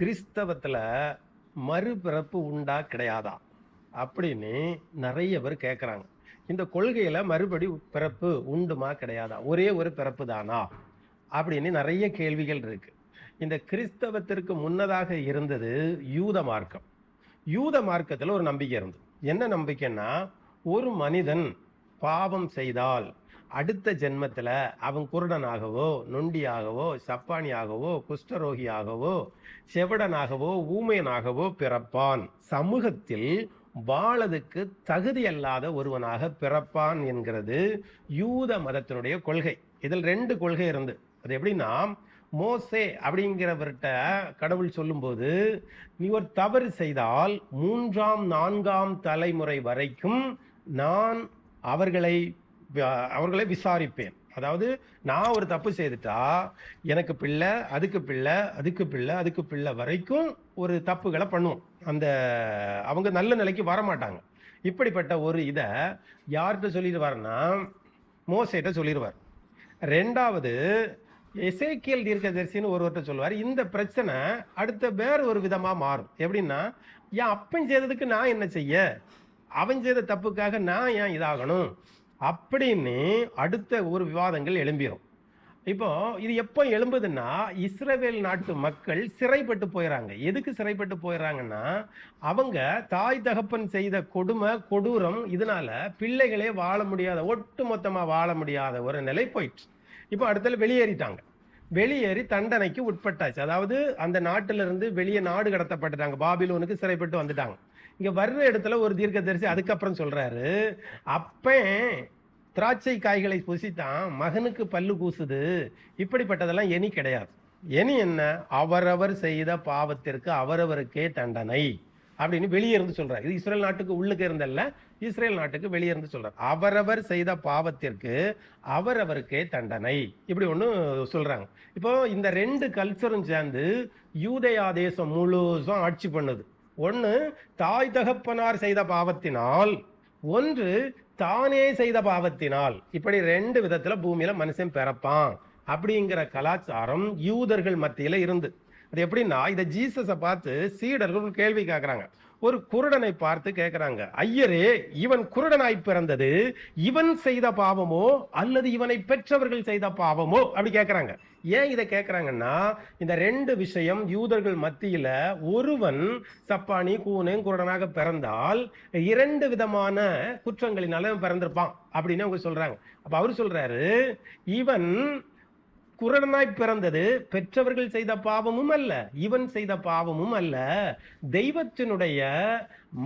கிறிஸ்தவத்தில் மறுபிறப்பு உண்டா கிடையாதா? அப்படின்னு நிறைய பேர் கேட்குறாங்க இந்த கொள்கையில் மறுபடி பிறப்பு உண்டுமா கிடையாதா? ஒரே ஒரு பிறப்பு தானா? அப்படின்னு நிறைய கேள்விகள் இருக்கு. இந்த கிறிஸ்தவத்திற்கு முன்னதாக இருந்தது யூத மார்க்கம். யூத மார்க்கத்தில் ஒரு நம்பிக்கை இருந்தது. என்ன நம்பிக்கைன்னா ஒரு மனிதன் பாவம் செய்தால் அடுத்த ஜென்மத்தில் அவன் குருடனாகவோ நொண்டியாகவோ சப்பானியாகவோ குஷ்டரோகியாகவோ செவடனாகவோ ஊமையனாகவோ பிறப்பான். சமூகத்தில் வாழதுக்கு தகுதியல்லாத ஒருவனாக பிறப்பான் என்கிறது யூத மதத்தினுடைய கொள்கை. இதில் ரெண்டு கொள்கை இருந்து. அது எப்படின்னா மோசே அப்படிங்கிறவர்கிட்ட கடவுள் சொல்லும்போது நீ ஒரு தவறு செய்தால் மூன்றாம் நான்காம் தலைமுறை வரைக்கும் நான் அவர்களை அவர்களை விசாரிப்பேன். அதாவது நான் ஒரு தப்பு செய்துட்டா எனக்கு பிள்ளை அதுக்கு பிள்ளை அதுக்கு பிள்ளை அதுக்கு பிள்ளை வரைக்கும் ஒரு தப்புகளை பண்ணுவோம் அந்த அவங்க நல்ல நிலைக்கு வர மாட்டாங்க. இப்படிப்பட்ட ஒரு இதை யார்கிட்ட சொல்லிடுவார்னா மோசேட்ட சொல்லிடுவார். ரெண்டாவது எசேக்கியல் தீர்க்கதரிசின்னு ஒருவர்கிட்ட சொல்லுவார் இந்த பிரச்சனை அடுத்த வேற ஒரு விதமாக மாறும். எப்படின்னா என் அப்பன் செய்ததுக்கு நான் என்ன செய்ய? அவன் செய்த தப்புக்காக நான் ஏன் இதாகணும்? அப்படின்னு அடுத்த ஒரு விவாதங்கள் எழும்பிடும் இப்போ இது எப்போ எழும்புதுன்னா இஸ்ரேவேல் நாட்டு மக்கள் சிறைப்பட்டு போயிடறாங்க எதுக்கு சிறைப்பட்டு போயிடறாங்கன்னா அவங்க தாய் தகப்பன் செய்த கொடுமை கொடூரம் இதனால பிள்ளைகளே வாழ முடியாத ஒட்டு மொத்தமாக வாழ முடியாத ஒரு நிலை போயிடுச்சு இப்போ அடுத்தல வெளியேறிட்டாங்க. வெளியேறி தண்டனைக்கு உட்பட்டாச்சு. அதாவது அந்த நாட்டிலிருந்து வெளியே நாடு கடத்தப்பட்டுட்டாங்க. பாபிலோனுக்கு சிறைப்பட்டு வந்துட்டாங்க. இங்க வர்ற இடத்துல ஒரு தீர்க்க தரிசி அதுக்கப்புறம் சொல்றாரு. அப்பன் திராட்சை காய்களை புசித்தான் மகனுக்கு பல்லு கூசுது. இப்படிப்பட்டதெல்லாம் எனி கிடையாது. இனி என்ன? அவரவர் செய்த பாவத்திற்கு அவரவருக்கே தண்டனை. அப்படின்னு வெளியே இருந்து சொல்றாரு. இது இஸ்ரேல் நாட்டுக்கு உள்ளுக்கு இருந்தல்ல இஸ்ரேல் நாட்டுக்கு வெளியே இருந்து சொல்றாரு. அவரவர் செய்த பாவத்திற்கு அவரவருக்கே தண்டனை. இப்படி ஒன்று சொல்றாங்க. இப்போ இந்த ரெண்டு கல்ச்சரும் சேர்ந்து யூதயா தேசம் முழுசும் ஆட்சி பண்ணுது. ஒன்று தாய் தகப்பனார் செய்த பாவத்தினால் ஒன்று தானே செய்த பாவத்தினால் இப்படி ரெண்டு விதத்துல பூமியில மனுஷன் பிறப்பான் அப்படிங்கிற கலாச்சாரம் யூதர்கள் மத்தியில இருந்து. அது எப்படின்னா இதை ஜீசஸை பார்த்து சீடர்கள் ஒரு கேள்வி கேட்கறாங்க ஒரு குருடனை பார்த்து கேட்கறாங்க ஐயரே இவன் குருடனாய் பிறந்தது இவன் செய்த பாவமோ அல்லது இவனை பெற்றவர்கள் செய்த பாவமோ? அப்படி கேட்கறாங்க ஏன் இதை கேட்குறாங்கன்னா இந்த ரெண்டு விஷயம் யூதர்கள் மத்தியில் ஒருவன் சப்பானி கூனு குருடனாக பிறந்தால் இரண்டு விதமான குற்றங்களினால அவன் பிறந்திருப்பான் அப்படின்னு அவங்க சொல்கிறாங்க அப்போ அவர் சொல்கிறாரு இவன் குரணனாய் பிறந்தது பெற்றவர்கள் செய்த பாவமும் அல்ல இவன் செய்த பாவமும் அல்ல. தெய்வத்தினுடைய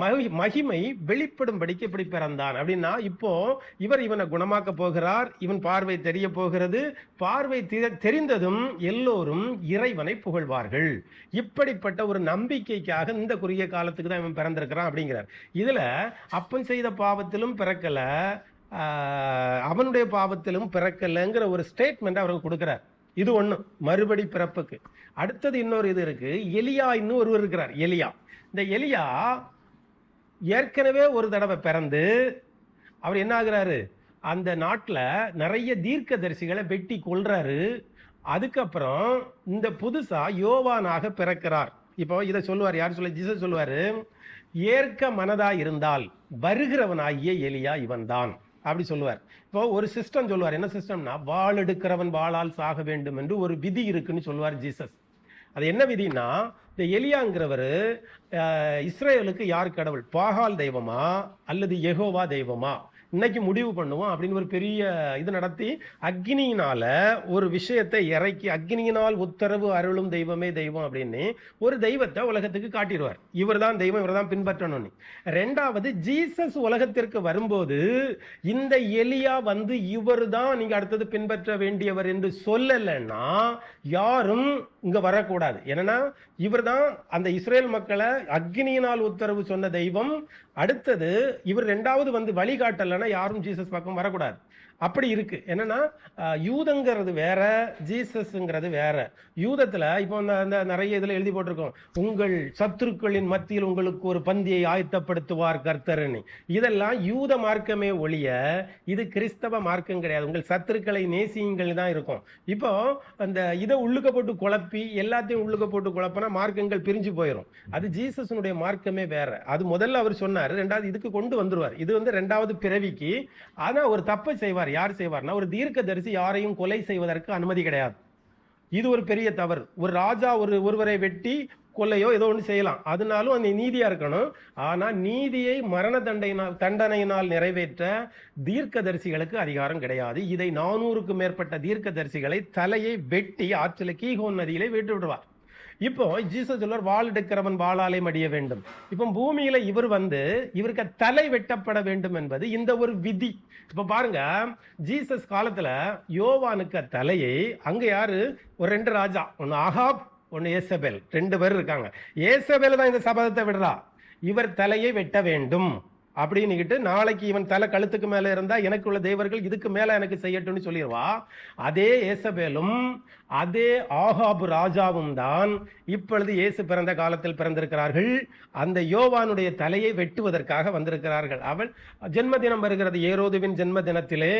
மகி- மகிமை வெளிப்படும்படிக்கு இப்படி பிறந்தான். அப்படின்னா இப்போ இவர் இவனை குணமாக்க போகிறார் இவன் பார்வை தெரிய போகிறது. பார்வை தெரிந்ததும் எல்லோரும் இறைவனை புகழ்வார்கள். இப்படிப்பட்ட ஒரு நம்பிக்கைக்காக இந்த குறுகிய காலத்துக்கு தான் இவன் பிறந்திருக்கிறான் அப்படிங்கிறார். இதுல அப்பன் செய்த பாவத்திலும் பிறக்கல அவனுடைய பாவத்திலும் பிறக்கலைங்கிற ஒரு ஸ்டேட்மெண்ட் அவருக்கு கொடுக்கிறார். இது ஒன்று மறுபடி பிறப்புக்கு. அடுத்தது இன்னொரு இது இருக்கு. எலியா இன்னும் ஒருவர் இருக்கிறார். எலியா. இந்த எலியா ஏற்கனவே ஒரு தடவை பிறந்து அவர் என்ன ஆகுறாரு? அந்த நாட்டில் நிறைய தீர்க்க தரிசிகளை வெட்டி கொள்றாரு அதுக்கப்புறம் இந்த புதுசா யோவானாக பிறக்கிறார். இப்போ இதை சொல்லுவார். யார் சொல்ல? ஜிச சொல்லுவார் ஏற்க மனதா இருந்தால் வருகிறவனாகிய எலியா இவன்தான். அப்படி சொல்லுவார். இப்போ ஒரு சிஸ்டம் சொல்லுவார். என்ன சிஸ்டம்னா வாள் எடுக்கிறவன் வாளால் சாக வேண்டும் என்று ஒரு விதி இருக்குன்னு சொல்லுவார் ஜீசஸ். அது என்ன விதினா இந்த எலியாங்கிறவர் இஸ்ரேலுக்கு யார் கடவுள்? பாகால் தெய்வமா அல்லது எகோவா தெய்வமா? இன்னைக்கு முடிவு பண்ணுவோம் அப்படின்னு ஒரு பெரிய இது நடத்தி அக்னியினால ஒரு விஷயத்தை இறக்கி அக்னியினால் உத்தரவு அருளும் தெய்வமே தெய்வம் அப்படின்னு ஒரு தெய்வத்தை உலகத்துக்கு காட்டிடுவார். இவர் தான் தெய்வம் இவர் தான் பின்பற்றணும்னு. ரெண்டாவது ஜீசஸ் உலகத்திற்கு வரும்போது இந்த எலியா வந்து இவர் தான் நீங்க அடுத்தது பின்பற்ற வேண்டியவர் என்று சொல்லலைன்னா யாரும் இங்கே வரக்கூடாது. என்னன்னா இவர் தான் அந்த இஸ்ரேல் மக்களை அக்னியினால் உத்தரவு சொன்ன தெய்வம். அடுத்தது இவர் ரெண்டாவது வந்து வழிகாட்டலைன்னா யாரும் ஜீசஸ் பக்கம் வரக்கூடாது. அப்படி இருக்கு. என்னன்னா யூதங்கிறது வேற ஜீசஸ்ங்கிறது வேற. யூதத்துல இப்போ இந்த நிறைய இதுல எழுதி போட்டிருக்கோம். உங்கள் சத்துருக்களின் மத்தியில் உங்களுக்கு ஒரு பந்தியை ஆயத்தப்படுத்துவார் கர்த்தர்னு இதெல்லாம் யூத மார்க்கமே ஒழிய இது கிறிஸ்தவ மார்க்கம் கிடையாது. உங்கள் சத்துருக்களை நேசியுங்கள் தான் இருக்கும். இப்போ அந்த இதை உள்ளுக்க போட்டு குழப்பி எல்லாத்தையும் உள்ளுக்க போட்டு குழப்பினா மார்க்கங்கள் பிரிஞ்சு போயிடும் அது ஜீசஸனுடைய மார்க்கமே வேற. அது முதல்ல அவர் சொன்னார். ரெண்டாவது இதுக்கு கொண்டு வந்துருவார். இது வந்து ரெண்டாவது பிறவிக்கு. ஆனா ஒரு தப்பை செய்வார். யார் செய்வார்னா ஒரு தீர்க்கதரிசி யாரையும் கொலை செய்வதற்கு அனுமதி கிடையாது. இது ஒரு பெரிய தவறு. ஒரு ராஜா ஒரு ஒருவரை வெட்டி கொள்ளையோ ஏதோ ஒன்று செய்யலாம். அதனாலும் அந்த நீதியா இருக்கணும். ஆனா நீதியை மரண தண்டையினால் தண்டனையினால் நிறைவேற்ற தீர்க்கதரிசிகளுக்கு அதிகாரம் கிடையாது. இதை நானூறுக்கும் மேற்பட்ட தீர்க்கதரிசிகளை தலையை வெட்டி ஆற்றில கீகோன் நதியிலே விட்டு விடுவார். இப்போ ஜீசஸ் சொல்லுவார் வாள் எடுக்கிறவன் வாளாலே மடிய வேண்டும். இப்போ பூமியில இவர் வந்து இவருக்கு தலை வெட்டப்பட வேண்டும் என்பது இந்த ஒரு விதி. இப்போ பாருங்க ஜீசஸ் காலத்துல யோவானுக்கு தலையை அங்க யாரு? ஒரு ரெண்டு ராஜா ஒன்னு ஆகாப் ஒன்னு ஏசபெல். ரெண்டு பேர் இருக்காங்க. ஏசபெல் தான் இந்த சபதத்தை விடுறா. இவர் தலையை வெட்ட வேண்டும். அப்படின்னுக்கிட்டு நாளைக்கு இவன் தலை கழுத்துக்கு மேலே இருந்தால் எனக்கு உள்ள தேவர்கள் இதுக்கு மேலே எனக்கு செய்யட்டும்னு சொல்லிடுவா. அதே ஏசபேலும் அதே ஆகாபு ராஜாவும் தான் இப்பொழுது இயேசு பிறந்த காலத்தில் பிறந்திருக்கிறார்கள். அந்த யோவானுடைய தலையை வெட்டுவதற்காக வந்திருக்கிறார்கள். அவள் ஜென்மதினம் வருகிறது. ஏரோதுவின் ஜென்ம தினத்திலே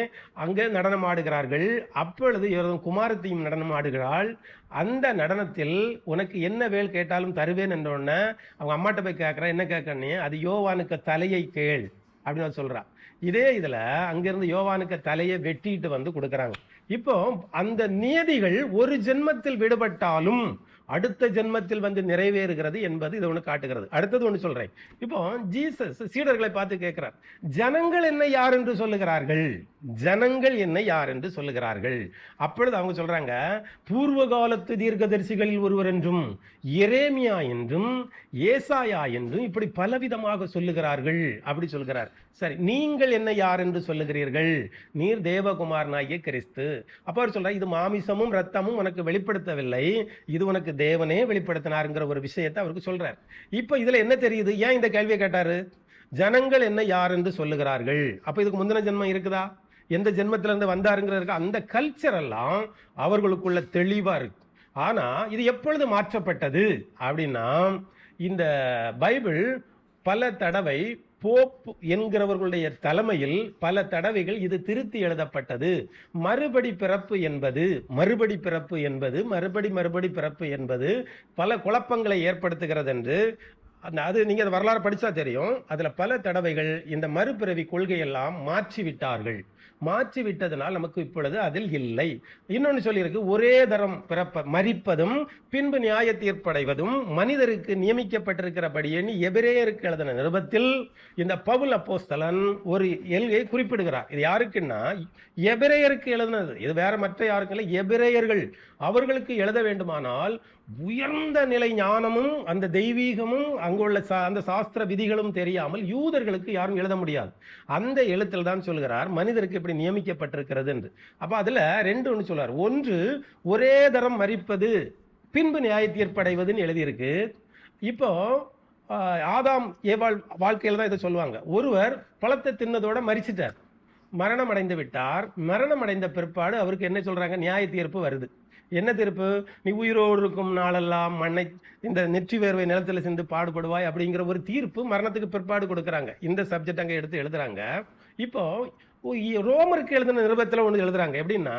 அங்கே நடனமாடுகிறார்கள். அப்பொழுது ஏரோதும் குமாரத்தையும் நடனமாடுகிறாள். அந்த நடனத்தில் உனக்கு என்ன வேல் கேட்டாலும் தருவேன் என்ற உடனே அவங்க அம்மாட்ட போய் கேட்குறா என்ன கேட்கறனே அது யோவானுக்கு தலையை கேள். அப்படின்னு அவர் சொல்றா. இதே இதில் அங்கிருந்து யோவானுக்கு தலையை வெட்டிட்டு வந்து கொடுக்குறாங்க. இப்போ அந்த நியதிகள் ஒரு ஜென்மத்தில் விடுபட்டாலும் அடுத்த ஜென்மத்தில் வந்து நிறைவேறுகிறது என்பது இது ஒன்று காட்டுகிறது. அடுத்தது ஒன்று சொல்கிறேன் இப்போ ஜீசஸ் சீடர்களை பார்த்து கேட்கிறார். ஜனங்கள் என்ன யார் என்று சொல்லுகிறார்கள்? ஜனங்கள் என்ன யார் என்று சொல்லுகிறார்கள்? அப்பொழுது அவங்க சொல்கிறாங்க பூர்வ காலத்து தீர்க்கதரிசிகளில் ஒருவர் என்றும் எரேமியா என்றும் ஏசாயா என்றும் இப்படி பலவிதமாக சொல்லுகிறார்கள். அப்படி சொல்கிறார். சரி நீங்கள் என்ன யார் என்று சொல்லுகிறீர்கள்? நீர் தேவகுமாரனாகிய கிறிஸ்து. அப்போ அவர் சொல்கிறார் இது மாமிசமும் ரத்தமும் உனக்கு வெளிப்படுத்தவில்லை. இது உனக்கு தேவனே வெளிப்படுத்தினாருங்கிற ஒரு விஷயத்தை அவருக்கு சொல்கிறார் இப்போ இதில் என்ன தெரியுது? ஏன் இந்த கேள்வியை கேட்டார்? ஜனங்கள் என்ன யார் என்று சொல்லுகிறார்கள். அப்போ இதுக்கு முந்தின ஜென்மம் இருக்குதா? எந்த ஜென்மத்திலேருந்து வந்தாருங்கிறதுக்கு அந்த கல்ச்சர் எல்லாம் அவர்களுக்குள்ள தெளிவாக இருக்கு. ஆனால் இது எப்பொழுது மாற்றப்பட்டது? அப்படின்னா இந்த பைபிள் பல தடவை போப் என்கிறவர்களுடைய தலைமையில் பல தடவைகள் இது திருத்தி எழுதப்பட்டது. மறுபடி பிறப்பு என்பது மறுபடி பிறப்பு என்பது மறுபடி மறுபடி பிறப்பு என்பது பல குழப்பங்களை ஏற்படுத்துகிறது என்று அது நீங்க வரலாறு படிச்சா தெரியும். அதுல பல தடவைகள் இந்த மறுபிறவி கொள்கையெல்லாம் மாற்றி விட்டார்கள் மாற்றி விட்டதனால் நமக்கு இப்பொழுது அதில் இல்லை. இன்னொன்று சொல்லியிருக்கு ஒரே தரம் பிறப்ப மறிப்பதும் பின்பு நியாய தீர்ப்படைவதும் மனிதருக்கு நியமிக்கப்பட்டிருக்கிறபடியே எபிரேயருக்கு எழுதின நிருபத்தில் இந்த பவுல் அப்போஸ்தலன் ஒரு எல்கை குறிப்பிடுகிறார். இது யாருக்குன்னா எபிரேயருக்கு எழுதினது. இது வேற மற்ற யாருக்கும் இல்லை எபிரேயர்கள். அவர்களுக்கு எழுத வேண்டுமானால் உயர்ந்த நிலை ஞானமும் அந்த தெய்வீகமும் அங்குள்ள சா- அந்த சாஸ்திர விதிகளும் தெரியாமல் யூதர்களுக்கு யாரும் எழுத முடியாது. அந்த எழுத்தில் தான் சொல்கிறார் மனிதருக்கு இப்படி நியமிக்கப்பட்டிருக்கிறது என்று. அப்போ அதில் ரெண்டு ஒன்று சொல்கிறார் ஒன்று ஒரே தரம் மறிப்பது பின்பு நியாய தீர்ப்படைவதுன்னு எழுதியிருக்கு. இப்போ ஆதாம் ஏவாள் வாழ்க்கையில் தான் இதை சொல்லுவாங்க. ஒருவர் பழத்தை தின்னதோட மறிச்சிட்டார். மரணம் அடைந்து விட்டார். மரணம் அடைந்த பிற்பாடு அவருக்கு என்ன சொல்கிறாங்க நியாய தீர்ப்பு வருது. என்ன தீர்ப்பு? நீ உயிரோடு இருக்கும் நாளெல்லாம் மண்ணை இந்த நெற்றி வேர்வை நிலத்தில் சேர்ந்து பாடுபடுவாய் அப்படிங்கிற ஒரு தீர்ப்பு மரணத்துக்கு பிற்பாடு கொடுக்குறாங்க. இந்த சப்ஜெக்ட் அங்கே எடுத்து எழுதுறாங்க. இப்போ ரோமருக்கு எழுதின நிருபத்தில் ஒன்று எழுதுறாங்க. எப்படின்னா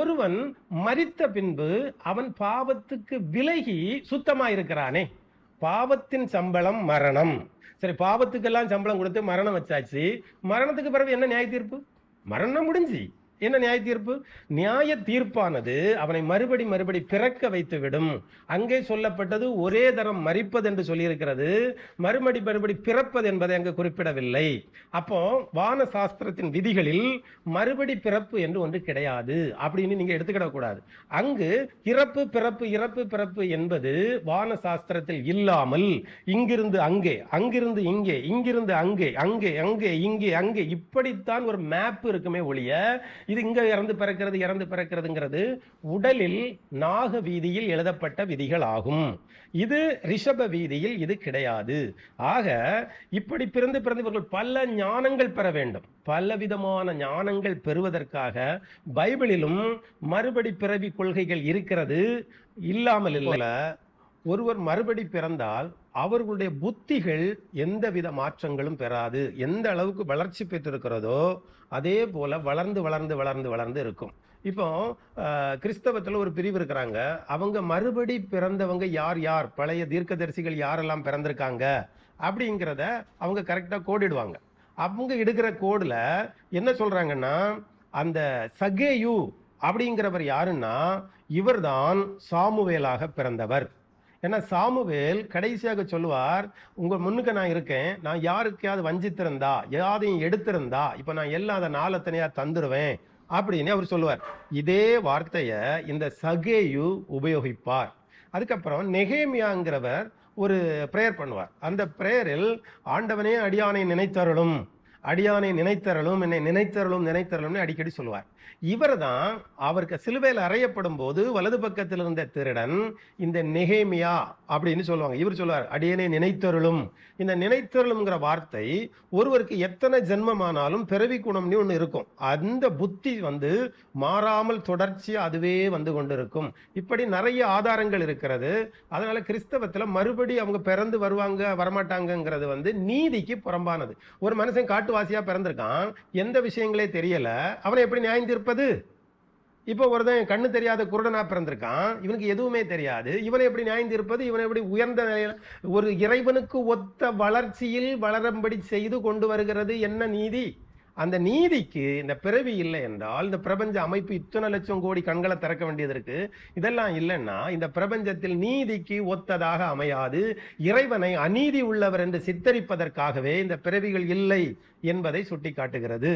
ஒருவன் மறித்த பின்பு அவன் பாவத்துக்கு விலகி சுத்தமாக இருக்கிறானே பாவத்தின் சம்பளம் மரணம். சரி பாவத்துக்கெல்லாம் சம்பளம் கொடுத்து மரணம் வச்சாச்சு. மரணத்துக்கு பிறகு என்ன நியாய தீர்ப்பு மரணம் முடிஞ்சு. என்ன நியாய தீர்ப்பு? நியாய தீர்ப்பானது அவனை மறுபடி மறுபடி பிறக்க வைத்து விடும் அங்கே சொல்லப்பட்டது ஒரே தரம் மறிப்பது என்று சொல்லியிருக்கிறது. மறுபடி மறுபடி பிறப்பது என்பதை அங்கு குறிப்பிடவில்லை. அப்போ வான சாஸ்திரத்தின் விதிகளில் மறுபடி பிறப்பு என்று ஒன்று கிடையாது அப்படின்னு நீங்க எடுத்துக்கிடக்கூடாது. அங்கு இறப்பு பிறப்பு இறப்பு பிறப்பு என்பது வான சாஸ்திரத்தில் இல்லாமல் இங்கிருந்து அங்கே அங்கிருந்து இங்கே இங்கிருந்து அங்கே அங்கே அங்கே இங்கே அங்கே இப்படித்தான் ஒரு மேப் இருக்குமே ஒழிய இது இங்கே இறந்து பிறக்கிறது இறந்து பிறக்கிறதுங்கிறது உடலில் நாக வீதியில் எழுதப்பட்ட விதிகள் ஆகும் இது ரிஷப வீதியில் இது கிடையாது. ஆக இப்படி பிறந்து பிறந்து இவர்கள் பல ஞானங்கள் பெற வேண்டும். பல விதமான ஞானங்கள் பெறுவதற்காக பைபிளிலும் மறுபடி பிறவி கொள்கைகள் இருக்கிறது. இல்லாமல் இல்லை. ஒருவர் மறுபடி பிறந்தால் அவர்களுடைய புத்திகள் எந்தவித மாற்றங்களும் பெறாது. எந்த அளவுக்கு வளர்ச்சி பெற்றிருக்கிறதோ அதே போல வளர்ந்து வளர்ந்து வளர்ந்து வளர்ந்து இருக்கும். இப்போ கிறிஸ்தவத்தில் ஒரு பிரிவு இருக்கிறாங்க. அவங்க மறுபடி பிறந்தவங்க யார் யார்? பழைய தீர்க்கதரிசிகள் யாரெல்லாம் பிறந்திருக்காங்க? அப்படிங்கிறத அவங்க கரெக்டாக கோடிடுவாங்க. அவங்க எடுக்கிற கோடில் என்ன சொல்கிறாங்கன்னா அந்த சகேயு அப்படிங்கிறவர் யாருன்னா இவர்தான் சாமுவேலாக பிறந்தவர். ஏன்னா சாமுவேல் கடைசியாக சொல்லுவார் உங்க முன்னுக்கு நான் இருக்கேன். நான் யாருக்கையாவது வஞ்சித்திருந்தா யாரையும் எடுத்திருந்தா இப்போ நான் எல்லாம் அதை நாளத்தனையா தந்துடுவேன் அப்படின்னு அவர் சொல்லுவார். இதே வார்த்தையை இந்த சகேயு உபயோகிப்பார். அதுக்கப்புறம் நெகேமியாங்கிறவர் ஒரு ப்ரேயர் பண்ணுவார். அந்த ப்ரேயரில் ஆண்டவனே அடியானை நினைத்தருளும். அடியானை நினைத்தரலும் என்னை நினைத்தரலும் நினைத்தரலும்னு அடிக்கடி சொல்லுவார். இவர் தான் அவருக்கு சிலுவையில் அறையப்படும் போது வலது பக்கத்தில் இருந்த திருடன் இந்த நெகேமியா அப்படின்னு சொல்லுவாங்க. இவர் சொல்லுவார் அடியனை நினைத்தருளும். இந்த நினைத்தருளுங்கிற வார்த்தை ஒருவருக்கு எத்தனை ஜென்மமானாலும் பிறவி குணம்னு ஒன்று இருக்கும். அந்த புத்தி வந்து மாறாமல் தொடர்ச்சியாக அதுவே வந்து கொண்டிருக்கும். இப்படி நிறைய ஆதாரங்கள் இருக்கிறது. அதனால கிறிஸ்தவத்தில் மறுபடி அவங்க பிறந்து வருவாங்க வரமாட்டாங்கங்கிறது வந்து நீதிக்கு புறம்பானது. ஒரு மனுஷன் காட்டுவாசியா பிறந்திருக்கான். எந்த விஷயங்களே தெரியல. அவனை எப்படி நியாயம் தீர்ப்பது? இப்போ ஒருத்தன் கண்ணு தெரியாத குருடனா பிறந்திருக்கான். இவனுக்கு எதுவுமே தெரியாது. இவனை எப்படி நியாயம் தீர்ப்பது? இவனை எப்படி உயர்ந்த நிலையில் ஒரு இறைவனுக்கு ஒத்த வளர்ச்சியில் வளரும்படி செய்து கொண்டு வருகிறது என்ன நீதி? அந்த நீதிக்கு இந்த பிறவி இல்லை என்றால் இந்த பிரபஞ்ச அமைப்பு இத்தனை லட்சம் கோடி கண்களை திறக்க வேண்டியது இருக்கு. இதெல்லாம் இல்லைன்னா இந்த பிரபஞ்சத்தில் நீதிக்கு ஒத்ததாக அமையாது. இறைவனை அநீதி உள்ளவர் என்று சித்தரிப்பதற்காகவே இந்த பிறவிகள் இல்லை என்பதை சுட்டிக்காட்டுகிறது.